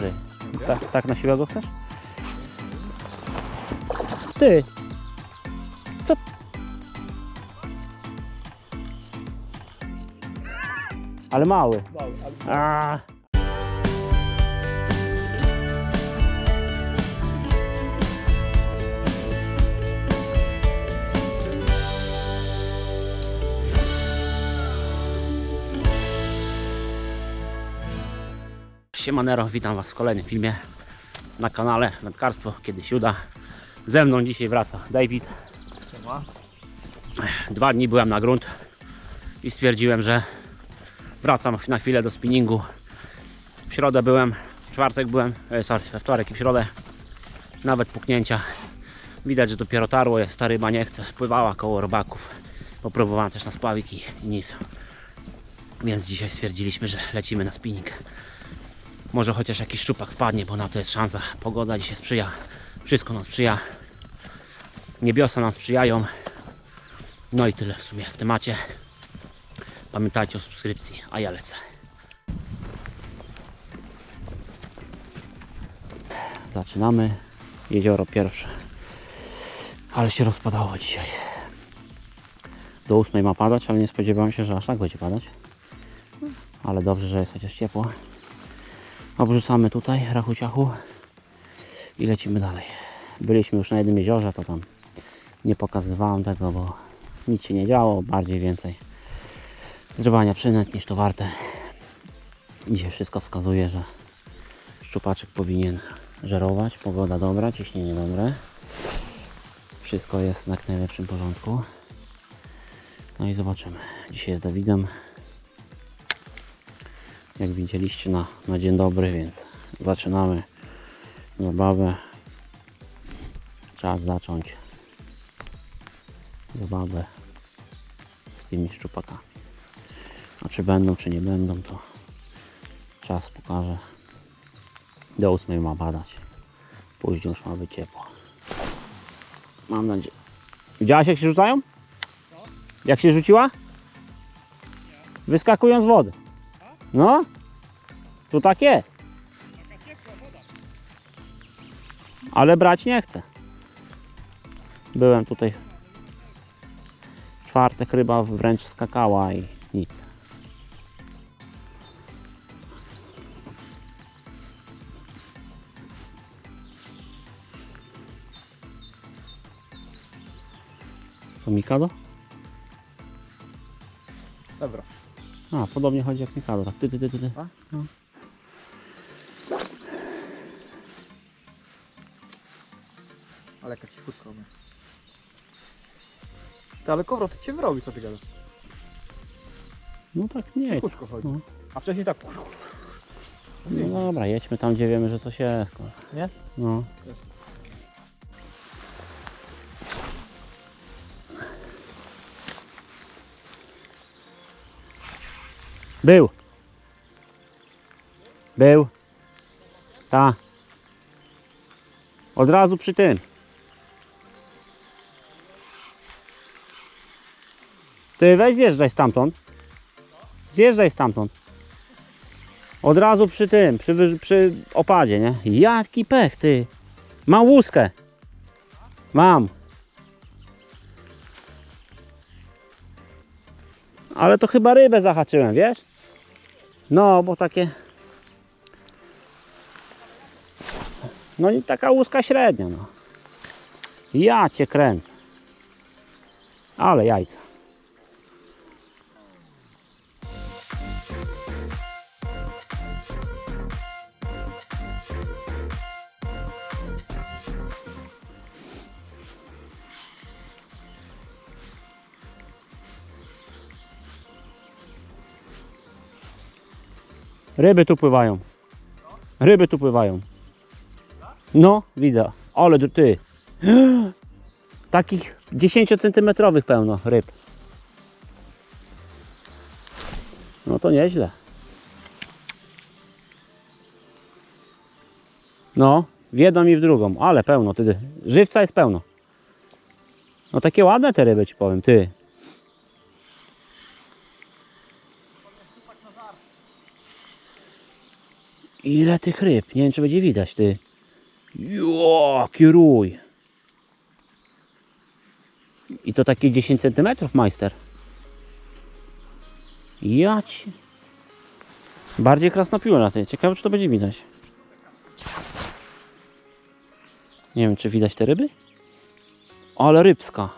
Że- Tak, tak na siłę go chcesz? Ty! Co? Ale mały. A. Siemanero, witam Was w kolejnym filmie na kanale Wędkarstwo Kiedy się uda. Ze mną dzisiaj wraca David. Dwa dni byłem na grunt i stwierdziłem, że wracam na chwilę do spinningu. W środę byłem, w czwartek byłem, e, sorry, we wtorek i w środę. Nawet puknięcia. Widać, że dopiero tarło jest, ta ryba nie chce, pływała koło robaków. Popróbowałem też na spławik i, i nic. Więc dzisiaj stwierdziliśmy, że lecimy na spinning. Może chociaż jakiś szczupak wpadnie, bo na to jest szansa. Pogoda dzisiaj sprzyja. Wszystko nam sprzyja. Niebiosa nam sprzyjają. No i tyle w sumie w temacie. Pamiętajcie o subskrypcji, a ja lecę. Zaczynamy. Jezioro pierwsze. Ale się rozpadało dzisiaj. Do ósmej ma padać, ale nie spodziewałem się, że aż tak będzie padać. Ale dobrze, że jest chociaż ciepło. Obrzucamy tutaj rachuciachu i lecimy dalej. Byliśmy już na jednym jeziorze, to tam nie pokazywałem tego, bo nic się nie działo, bardziej więcej zrywania przynęt niż to warte. Dzisiaj wszystko wskazuje, że szczupaczek powinien żerować, pogoda dobra, ciśnienie dobre. Wszystko jest na najlepszym porządku. No i zobaczymy. Dzisiaj z Dawidem jak widzieliście na, na dzień dobry, więc zaczynamy zabawę. Czas zacząć zabawę z tymi szczupakami. A czy będą, czy nie będą, to czas pokaże. Do 8 ma badać. Później już ma być ciepło. Mam nadzieję. Widziałaś jak się rzucają? Jak się rzuciła? Wyskakują z wody. No, tu tak jest. Ale brać nie chcę. Byłem tutaj czwartek, ryba wręcz skakała i nic. To Mikado? Dobra. A, podobnie chodzi jak Mikado. Tak, ty, ty, ty, ty. ty. A? No. Ale jaka cichutka ona. Ty, ale kowro, to cię wyrobi, co ty gadasz? no tak nie. Cichutko chodzi. No. A wcześniej tak... No dobra, jedźmy tam, gdzie wiemy, że coś jest. kurwa. Nie? No. Jest. Był. Był. Ta. Od razu przy tym. Ty weź zjeżdżaj stamtąd. Zjeżdżaj stamtąd. Od razu przy tym, przy, przy opadzie, nie? Jaki pech, ty. Mam łuskę. Mam. Ale to chyba rybę zahaczyłem, wiesz? No, bo takie... No i taka łuska średnia, no. Ja cię kręcę. Ale jajca. Ryby tu pływają. Ryby tu pływają. No, widzę. Ale ty. Takich 10 centymetrowych pełno ryb. No to nieźle. No, w jedną i w drugą, ale pełno. Ty, żywca jest pełno. No takie ładne te ryby ci powiem, ty. Ile tych ryb? Nie wiem, czy będzie widać, ty. Jo, kieruj. I to takie 10 cm, majster. Ja ci... Bardziej krasnopióra, ty. Ciekawe, czy to będzie widać. Nie wiem, czy widać te ryby? Ale rybska.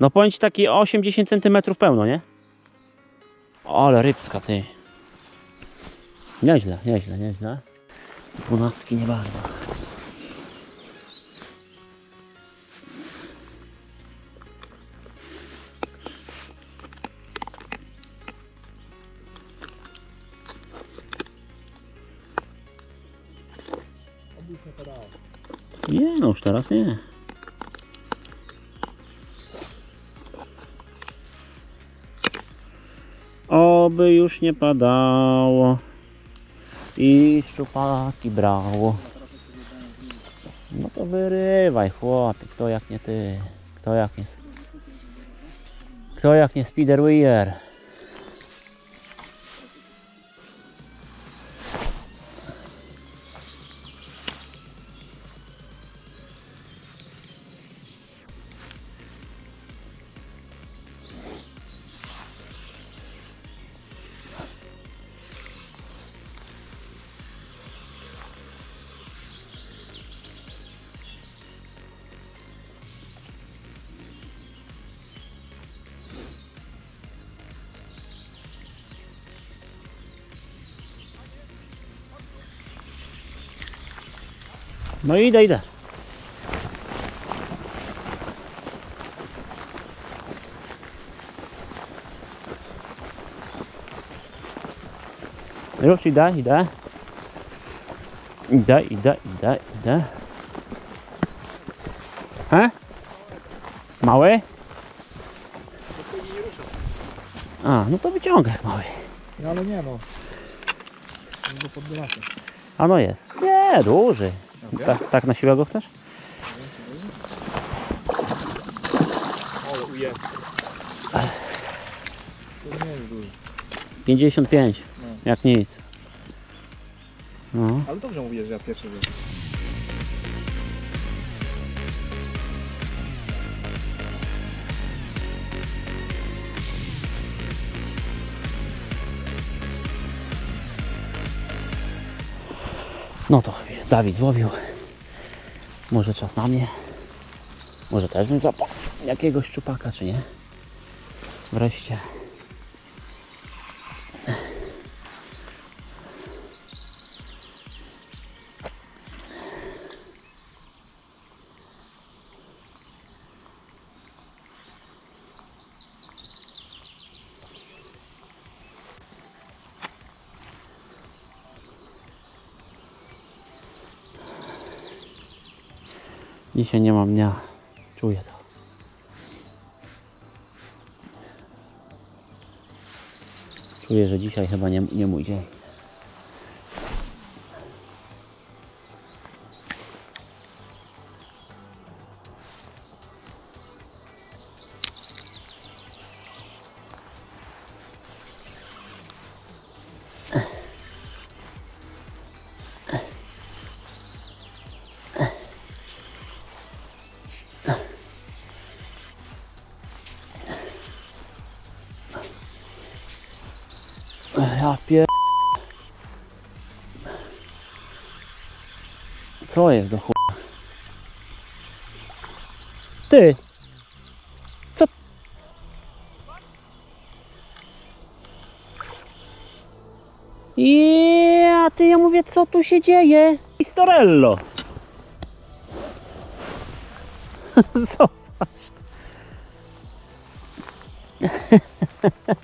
No powiem ci takie 8-10 cm pełno, nie? Ale rybska, ty. Nieźle, nieźle, nieźle. Dwunastki nie bardzo. Nie, no już teraz nie. Oby już nie padało i szczupaki brało. No to wyrywaj chłopie, kto jak nie ty, kto jak nie... Kto jak nie Spiderweir. No idę, idę. Już idę, idę. Idę, idę, idę, idę. He? Mały? A, no to wyciągaj jak mały. No ale nie no. Pod. A no jest. Nie, duży. Tak, tak na siłę go chcesz? Ale ujęty. To nie jest duży. 55. No. Jak nic. No. Ale dobrze mówię, że ja pierwszy wiem. No to Dawid złowił. Może czas na mnie. Może też bym zapał jakiegoś szczupaka, czy nie? Wreszcie. Dzisiaj nie mam dnia. Czuję to. Czuję, że dzisiaj chyba nie, nie mój dzień. Ja pier... Co jest do chuja? Ty! Co? Ja, ty, ja mówię, co tu się dzieje? Pistorello! Zobacz.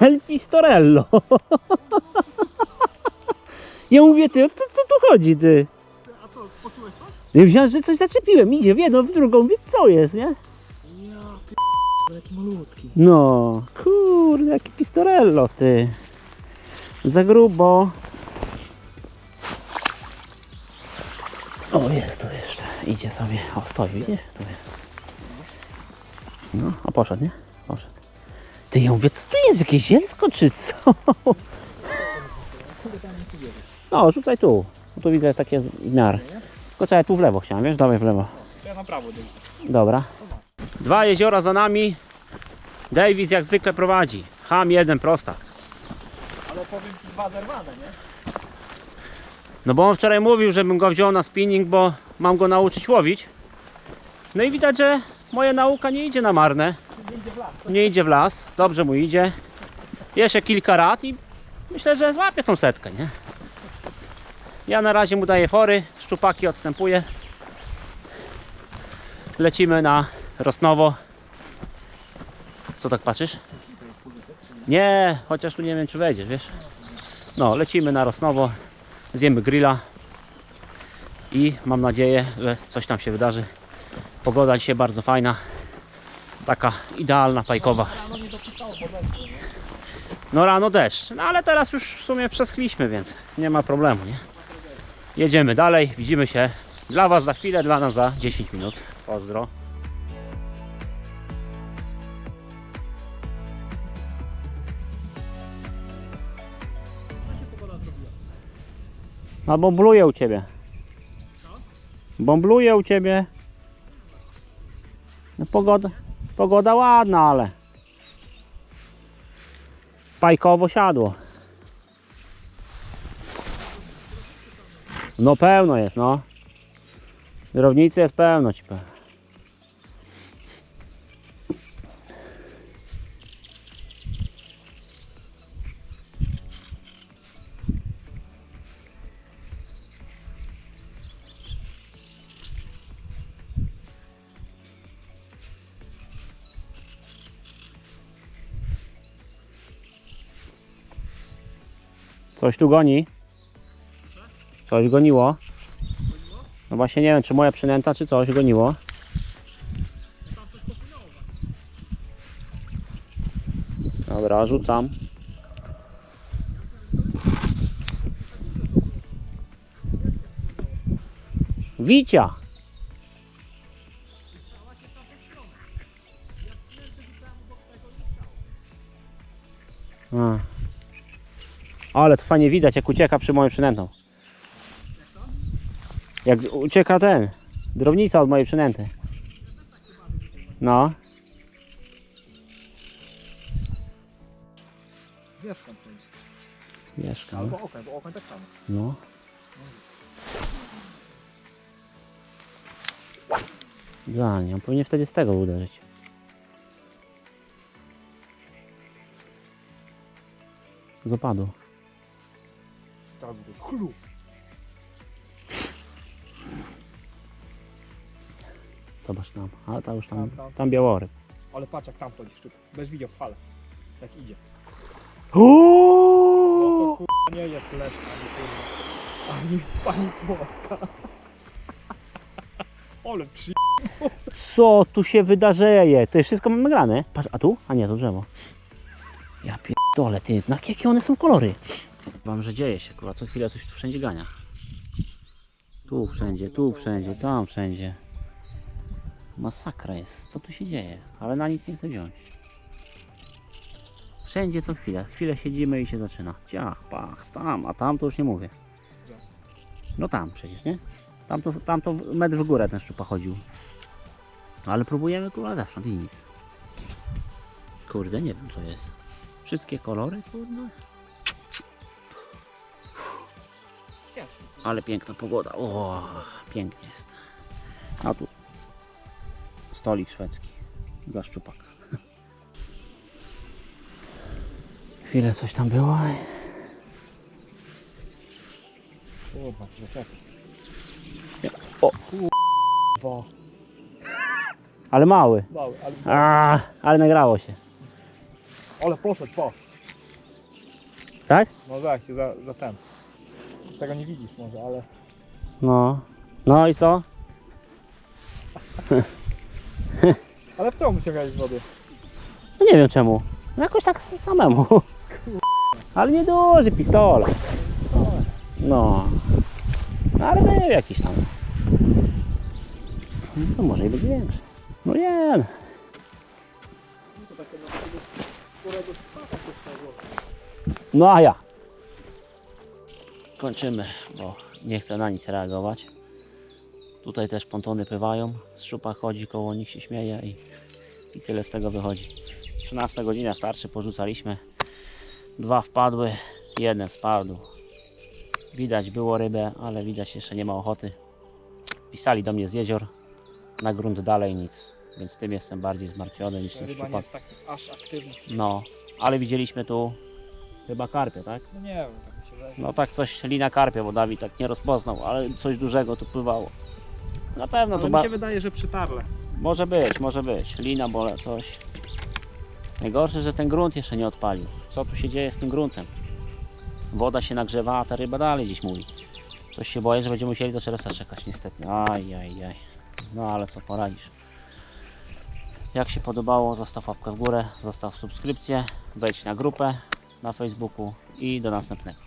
El Pistorello. Ja mówię, ty, o co co tu chodzi, ty? A co, poczułeś coś? Ja wziąłem, że coś zaczepiłem, idzie w jedną, w drugą, mówię, co jest, nie? Ja p... jaki malutki. No, kurde, jaki Pistorello, ty. Za grubo. O, jest tu jeszcze. Idzie sobie. O, stoi, widzisz? Tu jest. No, a poszedł, nie? Ty, ja mówię, co tu jest? Jakieś zielsko, czy co? No, rzucaj tu. Bo tu widzę takie w miarę. Tylko czekaj, tu w lewo chciałem, wiesz? Dawaj w lewo. Ja na prawo. Dobra. Dwa jeziora za nami. Davis jak zwykle prowadzi. Ham jeden prosta. Ale powiem ci dwa zerwane, nie? No bo on wczoraj mówił, żebym go wziął na spinning, bo mam go nauczyć łowić. No i widać, że moja nauka nie idzie na marne. Nie idzie w las. Dobrze mu idzie. Jeszcze kilka rat i myślę, że złapie tą setkę, nie? Ja na razie mu daję fory, szczupaki odstępuję. Lecimy na Rosnowo. Co tak patrzysz? Nie, chociaż tu nie wiem czy wejdziesz, wiesz? No, lecimy na Rosnowo, zjemy grilla i mam nadzieję, że coś tam się wydarzy. Pogoda dzisiaj bardzo fajna, taka idealna, pajkowa. No rano deszcz, no ale teraz już w sumie przeschliśmy, więc nie ma problemu, nie? Jedziemy dalej, widzimy się dla Was za chwilę, dla nas za 10 minut. Pozdro. No bombluję u Ciebie. Bombluję u Ciebie. No pogoda, pogoda ładna, ale pajkowo siadło. No pełno jest, no. Kierownicy jest pełno ci powiem. Coś tu goni. Coś goniło. No właśnie nie wiem, czy moja przynęta, czy coś goniło. Dobra, rzucam. Wicia! Ale to fajnie widać, jak ucieka przy moją przynętą. Jak ucieka ten, drobnica od mojej przynęty. No, Wiesz tam to jest. mieszkam. Albo okno, bo okno tak samo. No. On powinien wtedy z tego uderzyć. Z Tak, będzie chlu. Zobacz tam, ale to już tam, Tam, tam. tam białoryb. Ale patrz jak tam chodzi szczyt. Bez widział w fale. Jak idzie. No to kurwa nie jest lesz ani kurwa. Ani pani płotka. Ale przy... Co tu się wydarzyje? To jest wszystko mamy grane. Patrz, a tu? A nie, to drzewo. Ja pierdolę, ty, na jakie one są kolory? Wam, że dzieje się, kurwa, co chwilę coś tu wszędzie gania. Tu wszędzie, tu wszędzie, tam wszędzie. Masakra jest, co tu się dzieje? Ale na nic nie chcę wziąć. Wszędzie co chwilę, chwilę siedzimy i się zaczyna. Ciach, pach, tam, a tam to już nie mówię. No tam przecież, nie? Tam to, tam to metr w górę ten szczupa chodził. Ale próbujemy kurwa zawsze i nic. Kurde, nie wiem co jest. Wszystkie kolory, kurde. Ale piękna pogoda. O, pięknie jest. A tu stolik szwedzki dla szczupaka. Chwilę coś tam było. Kurwa, zaczekaj. O. Bo. Ale mały. Mały, ale... A, ale nagrało się. Ale poszedł, po. Tak? No tak, się za, za ten. Tego nie widzisz może, ale... No. No i co? Ale w wyciągałeś z wody? No nie wiem czemu. No jakoś tak s- samemu. Ale nie duży pistolet. No. No ale był jakiś tam. No może i będzie większy. No nie. No a ja. Kończymy, bo nie chcę na nic reagować. Tutaj też pontony pływają, szczupak chodzi koło nich się śmieje i, i tyle z tego wychodzi. 13 godzina starczy, porzucaliśmy. Dwa wpadły, jeden spadł. Widać było rybę, ale widać jeszcze nie ma ochoty. Pisali do mnie z jezior, na grunt dalej nic, więc tym jestem bardziej zmartwiony niż tym Ryba nie szczupak. jest tak aż aktywna. No, ale widzieliśmy tu chyba karpia, tak? No nie wiem, tak. No tak coś lina karpia, bo Dawid tak nie rozpoznał, ale coś dużego tu pływało. Na pewno Ale to mi ba- się wydaje, że przytarle. może być, może być. Lina, bole, coś. Najgorsze, że ten grunt jeszcze nie odpalił. Co tu się dzieje z tym gruntem? Woda się nagrzewa, a ta ryba dalej gdzieś mówi. Coś się boję, że będziemy musieli do czerwca czekać niestety. Aj, aj, aj. No ale co poradzisz. Jak się podobało, zostaw łapkę w górę, zostaw subskrypcję, wejdź na grupę na Facebooku i do następnego.